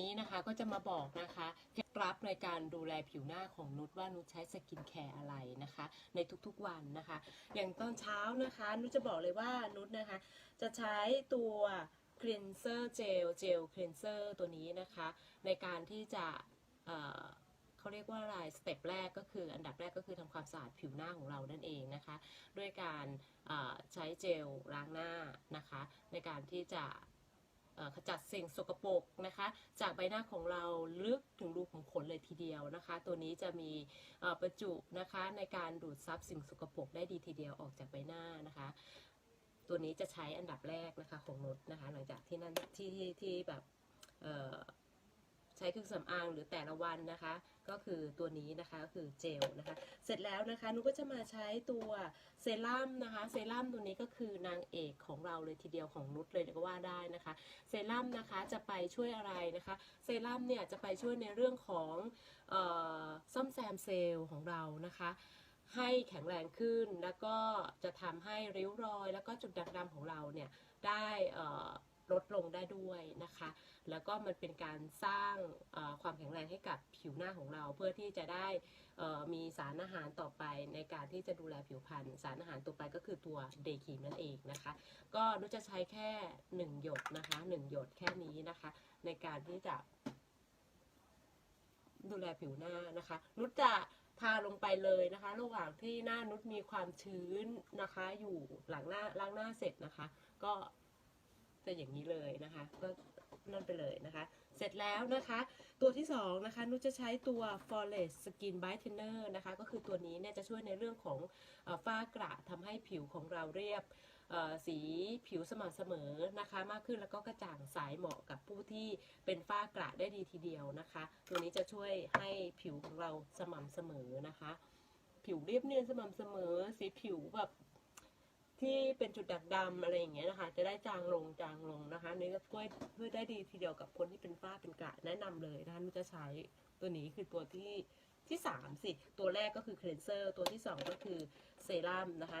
นี้นะคะก็จะมาบอกนะคะเคล็ดลับในการดูแลผิวหน้าของนุชว่านุชใช้สกินแคร์อะไรนะคะ ในทุกๆวันนะคะ อย่างตอนเช้านะคะ นุชจะบอกเลยว่านุชนะคะ จะใช้ตัว cleanser gel gel cleanser ตัวนี้นะคะ ในการที่จะเเขาเรียกว่าอะไรสเต็ปแรกก็คืออันดับแรกก็คือทำความสะอาดผิวหน้าของเรานั่นเองนะคะ ด้วยการใช้เจลล้างหน้านะคะ ในการที่จะ ขจัดสิ่งสกปรกนะคะ จากใบหน้าของเราลึกถึงรูขุมขนเลยทีเดียวนะคะ ตัวนี้จะมีประจุนะคะในการดูดซับสิ่งสกปรกได้ดีทีเดียวออกจากใบหน้านะคะ ตัวนี้จะใช้อันดับแรกนะคะของนุชนะคะ หลังจากที่นั่นที่ที่แบบ ใช้เครื่องสำอางหรือแต่ละวันนะคะ ก็คือตัวนี้นะคะก็คือเจลนะคะ เสร็จแล้วนะคะนุก็จะมาใช้ตัวเซรั่มนะคะ เซรั่มตัวนี้ก็คือนางเอกของเราเลยทีเดียวของนุชเลยก็ว่าได้นะคะ เซรั่มนะคะจะไปช่วยอะไรนะคะ เซรั่มเนี่ยจะไปช่วยในเรื่องของออซ่อมแซมเซลล์ของเรานะคะให้แข็งแรงขึ้นแล้วก็จะทำให้ริ้วรอย แล้วก็จุดด่างดำของเราเนี่ยได้อ่อ ลดลงได้ด้วยนะคะ แล้วก็มันเป็นการสร้างความแข็งแรงให้กับผิวหน้าของเรา เพื่อที่จะได้มีสารอาหารต่อไปในการที่จะดูแลผิวพรรณสารอาหารตัวไปก็คือตัวเดย์ครีมนั่นเองนะคะ ก็นุชจะใช้แค่ 1 หยดนะคะ 1 หยดแค่นี้นะคะ ในการที่จะ ดูแลผิวหน้านะคะ นุชจะทาลงไปเลยนะคะ ระหว่างที่หน้านุชมีความชื้นนะคะ อยู่หลังหน้าล้างหน้าเสร็จนะคะ ก็ จะอย่างนี้เลยนะคะ ก็นั่นไปเลยนะคะ เสร็จแล้วนะคะ ตัวที่สองนะคะนุชจะใช้ตัว Forest Skin Brightener นะคะ ก็คือตัวนี้เนี่ยจะช่วยในเรื่องของอฝ้ากระทำให้ผิวของเราเรียบสีผิวสม่ำเสมอนะคะ มากขึ้นแล้วก็กระจ่างใสเหมาะกับผู้ที่เป็นฝ้ากระได้ดีทีเดียวนะคะ ตัวนี้จะช่วยให้ผิวของเราสม่ำเสมอนะคะ ผิวเรียบเนียนสม่ำเสมอ สีผิวแบบ ที่เป็นจุดด่างดำอะไรอย่างเงี้ยนะคะ จะได้จางลงจางลงนะคะนี่ก็ช่วยช่วยได้ดีทีเดียวกับคนที่เป็นฝ้าเป็นกระแนะนำเลยนะคะนุชจะใช้ตัวนี้คือตัวที่ที่สามสิตัวแรกก็คือค l ลนเซอร์ตัวที่สองก็คือเซรั่มนะคะ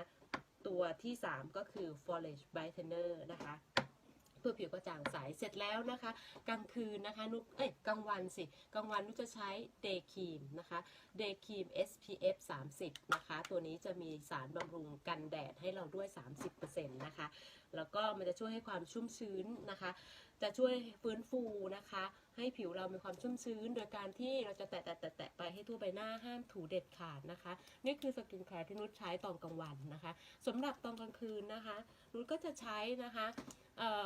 ตัวที่ 3 ก็คือ Forage Brightener นะคะ พื่อผิวกระจ่างใสเสร็จแล้วนะคะ กลางคืนนะคะนุกเอ้ยกลางวันสิกลางวันนุกจะใช้ Day Cream นะคะ Day Cream SPF 30 นะคะ ตัวนี้จะมีสารบำรุงกันแดดให้เราด้วย 30%นะคะ แล้วก็มันจะช่วยให้ความชุ่มชื้นนะคะ จะช่วยฟื้นฟูนะคะ ให้ผิวเรามีความชุ่มชื้น โดยการที่เราจะแตะแตะแตะแตะไปให้ทั่วใบหน้าห้ามถูเด็ดขาดนะคะ นี่คือสกินแคร์ที่นุชใช้ตอนกลางวันนะคะสำหรับตอนกลางคืนนะคะนุชก็จะใช้นะคะเอ่อ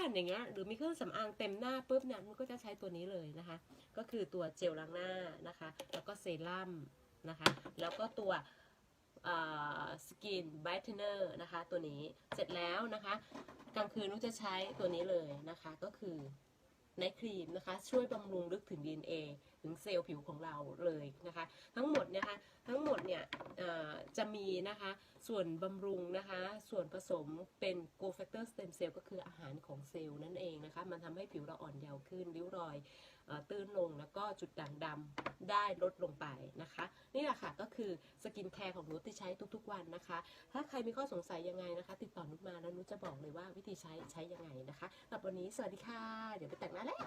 านอย่างเงี้ยหรือมีเครื่องสำอางเต็มหน้าปุ๊บเนี่ยมันก็จะใช้ตัวนี้เลยนะคะ ก็คือตัวเจลล้างหน้านะคะ แล้วก็เซรั่มนะคะ แล้วก็ตัวสกินไบท์เนเนอร์นะคะ ตัวนี้เสร็จแล้วนะคะ กลางคืนนุ้จะใช้ตัวนี้เลยนะคะก็คือ ในครีมนะคะ ช่วยบำรุงลึกถึง DNA ถึงเซลล์ผิวของเราเลยนะคะ ทั้งหมดเนะคะทั้งหมดเนี่ยจะมีนะคะส่วนบำรุงนะคะ ส่วนผสมเป็น g o factor stem cell ก็คืออาหารของเซลล์นั่นเองนะคะ มันทำให้ผิวเราอ่อนเยาว์ขึ้นริ้วรอยอตื้นลงแล้วก็จุดด่างดำ ได้ลดลงไปนะคะ นี่แหละค่ะก็คือสกินแคร์ของนุชที่ใช้ทุกๆวันนะคะ ถ้าใครมีข้อสงสัยยังไงนะคะ ติดต่อนุชมาแล้วนุชจะบอกเลยว่าวิธีใช้ใช้ยังไงนะคะสำหรับวันนี้สวัสดีค่ะ เดี๋ยวไปแต่งหน้าแล้ว